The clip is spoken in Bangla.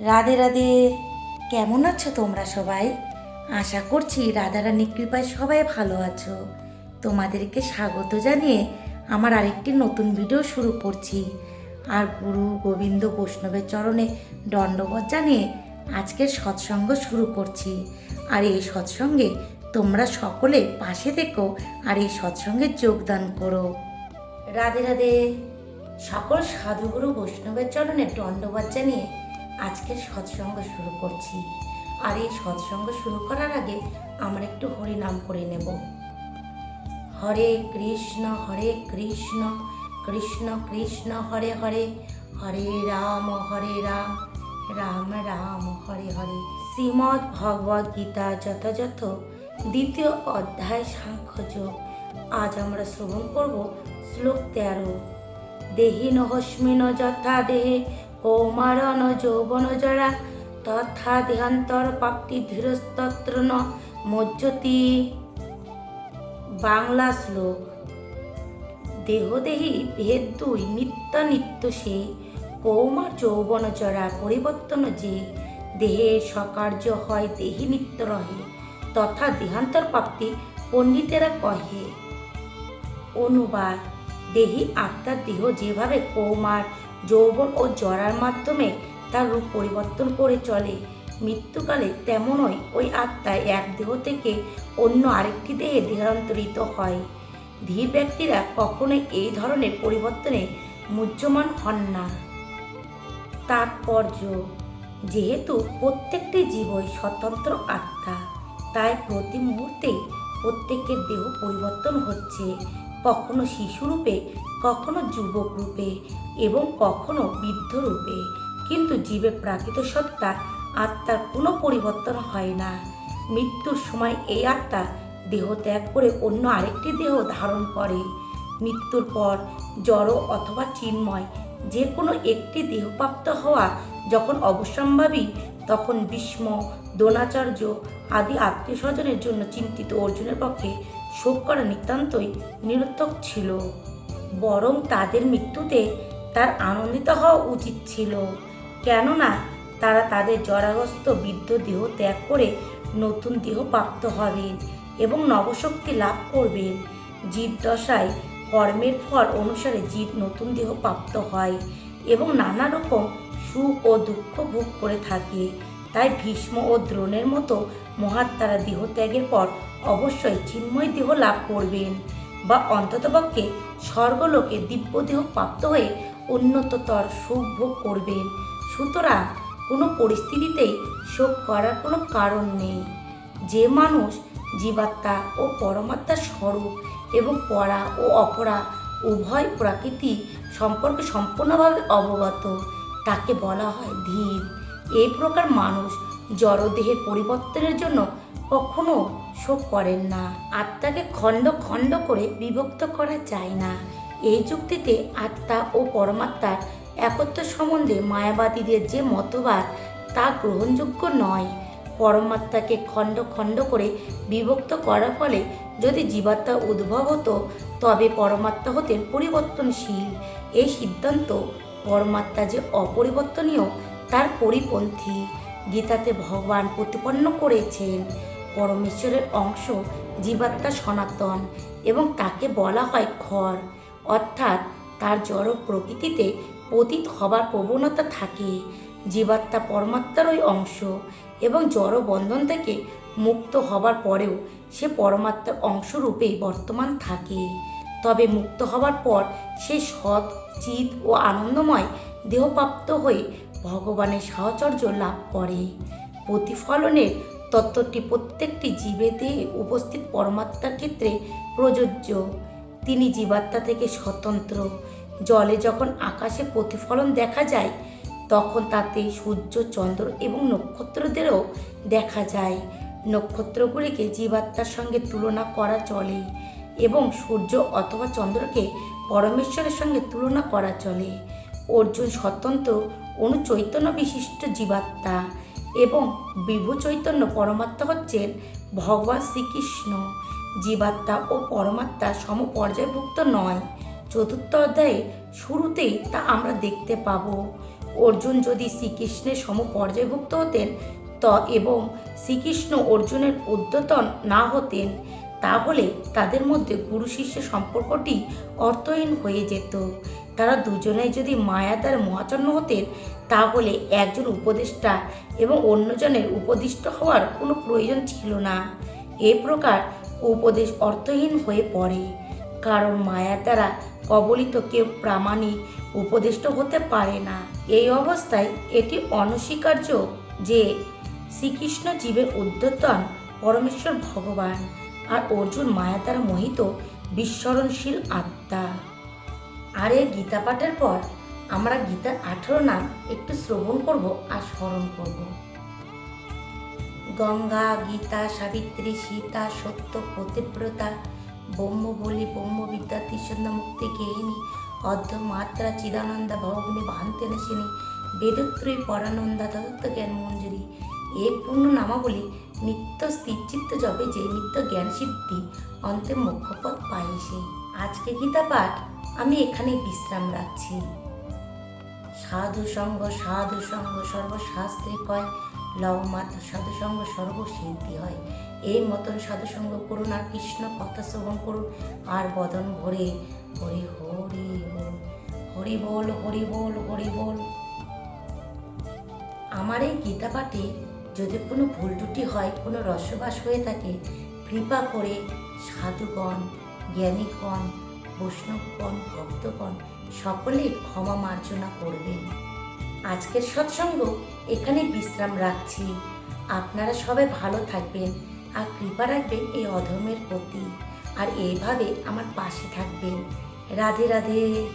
রাধে রাধে। কেমন আছো তোমরা সবাই? আশা করছি রাধারানী কৃপায় সবাই ভালো আছো। তোমাদেরকে স্বাগত জানিয়ে আমার আরেকটি নতুন ভিডিও শুরু করছি। আর গুরু গোবিন্দ বৈষ্ণবের চরণে দণ্ডবোধ জানিয়ে আজকের সৎসঙ্গ শুরু করছি। আর এই সৎসঙ্গে তোমরা সকলে পাশে থেকো আর এই সৎসঙ্গে যোগদান করো। রাধে রাধে। সকল সাধুগুরু বৈষ্ণবের চরণে দণ্ডবাদ জানিয়ে আজকের সৎসঙ্গ শুরু করছি। আর এই সৎসঙ্গ শুরু করার আগে আমরা একটু হরি নাম করে নেব। হরে কৃষ্ণ হরে কৃষ্ণ কৃষ্ণ কৃষ্ণ, হরে হরে হরে রাম হরে রাম রাম রাম, হরে হরে। শ্রীমদ্ ভগবদ গীতা যথাযথ দ্বিতীয় অধ্যায় সাংখ্যযোগ আজ আমরা শ্রবণ করব শ্লোক তেরো। দেহি নহস্মিন যথা দেহে কৌমারন যৌবন জরা, তথা দেহান্তর প্রাপ্তি ধীরস্তত্র মজ্জতি। বাংলা শ্লোক। দেহদেহী ভেদ দুই নিত্য নিত্য সে কৌমার যৌবন চরা পরিবর্তন যে। দেহে সকার্য হয় দেহি নিত্য রহে, তথা দেহান্তর প্রাপ্তি পণ্ডিতেরা কহে। অনুবাদ। দেহি আত্মার দেহ যেভাবে কৌমার যৌবন ও জরার মাধ্যমে তার রূপ পরিবর্তন করে চলে। মৃত্যুকালে তেমনই ওই আত্মা এক দেহ থেকে অন্য আরেকটি দেহে দেহান্তরিত হয়। ধীর ব্যক্তিরা কখনোই এই ধরনের পরিবর্তনে মুহ্যমান হন না। তাৎপর্য, যেহেতু প্রত্যেকটি জীবই স্বতন্ত্র আত্মা, তাই প্রতি মুহূর্তে প্রত্যেকের দেহ পরিবর্তন হচ্ছে। কখনো শিশুরূপে কখনো যুবক রূপে এবং কখনো বৃদ্ধ রূপে কিন্তু জীবের প্রাকৃত সত্তা আত্মার কোনো পরিবর্তন হয় না। মৃত্যুর সময় এই আত্মা দেহ ত্যাগ করে অন্য আরেকটি দেহ ধারণ করে। মৃত্যুর পর জড় অথবা চিন্ময় যে কোনো একটি দেহপ্রাপ্ত হওয়া যখন অবশ্যম্ভাবী, তখন ভীষ্ম, দ্রোণাচার্য আদি আত্মীয় স্বজনের জন্য চিন্তিত অর্জুনের পক্ষে শোক করা নিতান্তই নিরর্থক ছিল। বরং তাদের মৃত্যুতে তার আনন্দিত হওয়া উচিত ছিল। কেননা তারা তাদের জরাগ্রস্ত বৃদ্ধ দেহ ত্যাগ করে নতুন দেহ প্রাপ্ত হবে এবং নবশক্তি লাভ করবেন। জীবদশায় কর্মের ফল অনুসারে জীব নতুন দেহ প্রাপ্ত হয় এবং নানা রকম সুখ ও দুঃখ ভোগ করে থাকে। তাই ভীষ্ম ও দ্রোণের মতো মহাত্মারা দেহ ত্যাগের পর অবশ্যই চিন্ময় দেহ লাভ করবেন। বা অন্ততপক্ষে স্বর্গলোকে দিব্য দেহ প্রাপ্ত হয়ে উন্নততর সুখ ভোগ করবেন। সুতরাং কোনো পরিস্থিতিতেই শোক করার কোনো কারণ নেই। যে মানুষ জীবাত্মা ও পরমাত্মার স্বরূপ এবং পরা ও অপরা উভয় প্রকৃতি সম্পর্কে সম্পূর্ণভাবে অবগত, তাকে বলা হয় ধীর। এই প্রকার মানুষ জড়দেহের পরিবর্তনের জন্য কখনো শোক করেন না, আত্মাকে খণ্ড খণ্ড করে বিভক্ত করা যায় না। এই যুক্তিতে আত্মা ও পরমাত্মার একত্র সম্বন্ধে মায়াবাদীদের যে মতবাদ, তা গ্রহণযোগ্য নয়। পরমাত্মাকে খণ্ড খণ্ড করে বিভক্ত করার ফলে যদি জীবাত্মা উদ্ভব হতো, তবে পরমাত্মা হতেন পরিবর্তনশীল। এই সিদ্ধান্ত পরমাত্মা যে অপরিবর্তনীয়, তার পরিপন্থী। গীতাতে ভগবান প্রতিপন্ন করেছেন। পরমেশ্বরের অংশ জীবাত্মা সনাতন এবং তাকে বলা হয় খর অর্থাৎ তার জড় প্রকৃতিতে পতিত হবার প্রবণতা থাকে। জীবাত্মা পরমাত্মারই অংশ এবং জড় বন্ধন থেকে মুক্ত হবার পরেও সে পরমাত্মার অংশরূপেই বর্তমান থাকে। তবে মুক্ত হবার পর সে সৎ, চিত ও আনন্দময় দেহপ্রাপ্ত হয়ে ভগবানের সাহচর্য লাভ করে। প্রতিফলনের তত্ত্বটি প্রত্যেকটি জীবেতে উপস্থিত পরমাত্মার ক্ষেত্রে প্রযোজ্য। তিনি জীবাত্মা থেকে স্বতন্ত্র। জলে যখন আকাশে প্রতিফলন দেখা যায়, তখন তাতে সূর্য, চন্দ্র এবং নক্ষত্রদেরও দেখা যায়। নক্ষত্রগুলিকে জীবাত্মার সঙ্গে তুলনা করা চলে এবং সূর্য অথবা চন্দ্রকে পরমেশ্বরের সঙ্গে তুলনা করা চলে। অর্জুন স্বতন্ত্র, অনুচৈতন্য বিশিষ্ট জীবাত্মা। এবং বিভু চৈতন্য পরমাত্মা হচ্ছেন ভগবান শ্রীকৃষ্ণ। জীবাত্মা ও পরমাত্মা সমপর্যায়ভুক্ত নয়। চতুর্থ অধ্যায়ে শুরুতেই তা আমরা দেখতে পাবো। অর্জুন যদি শ্রীকৃষ্ণের সমপর্যায়ভুক্ত হতেন, ত এবং শ্রীকৃষ্ণ অর্জুনের উদ্যতন না হতেন, তাহলে তাদের মধ্যে গুরু শিষ্য সম্পর্কটি অর্থহীন হয়ে যেত। তারা দুজনেই যদি মায়া দ্বারা মহাচন্ন হতেন, তাহলে একজন উপদেষ্টা এবং অন্যজনের উপদিষ্ট হওয়ার কোনো প্রয়োজন ছিল না। এ প্রকার উপদেশ অর্থহীন হয়ে পড়ে। কারণ মায়া দ্বারা কবলিত কেউ প্রামাণিক উপদিষ্ট হতে পারে না। এই অবস্থায় এটি অনস্বীকার্য যে শ্রীকৃষ্ণ জীবের উদ্যতন পরমেশ্বর ভগবান, আর অর্জুন মায়া দ্বারা মোহিত বিস্মরণশীল আত্মা। আর এই গীতা পাঠের পর আমরা গীতার আঠেরো নাম একটু শ্রবণ করব আর স্মরণ করব। গঙ্গা, গীতা, সাবিত্রী, সীতা, সত্য পতিব্রতা ব্রহ্ম বলি ব্রহ্ম বিদ্যা ত্রিসন্ধ মুক্তি গেহিনী অর্ধ মাত্রা, চিদানন্দা, ভগিনী ভান্তে নাশিনী বেদত্রয়ী, পরানন্দা, দত্ত জ্ঞান মঞ্জুরি। এ পূর্ণ নামাবলী নিত্য স্থিরচিত্ত জবে যে নিত্য জ্ঞান সিদ্ধি অন্তে মুখ্যপথ পাইছে আজকে গীতা পাঠ আমি এখানে বিশ্রাম রাখছি। সাধু সঙ্গ সাধু সঙ্গ, সর্বশাস্ত্রে কয় লব মাত্র সাধু সঙ্গ সর্বসিদ্ধি হয়। এই মতন সাধু সঙ্গ করুন আর কৃষ্ণ কথা শ্রবণ করুন, আর বদন ভরে হরি হরি বল হরি বল হরি বল হরি বল। আমার এই গীতা পাঠে যদি কোনো ভুল ত্রুটি হয়, কোনো রসবাস হয়ে থাকে, কৃপা করে সাধুগণ, জ্ঞানীগণ বৈষ্ণবগণ, ভক্তগণ সকলে ক্ষমা মার্জনা করবেন। আজকের সৎসঙ্গ এখানে বিশ্রাম রাখছি। আপনারা সবাই ভালো থাকবেন আর কৃপা রাখবেন এই অধমের প্রতি। আর এইভাবে আমার পাশে থাকবেন। রাধে রাধে।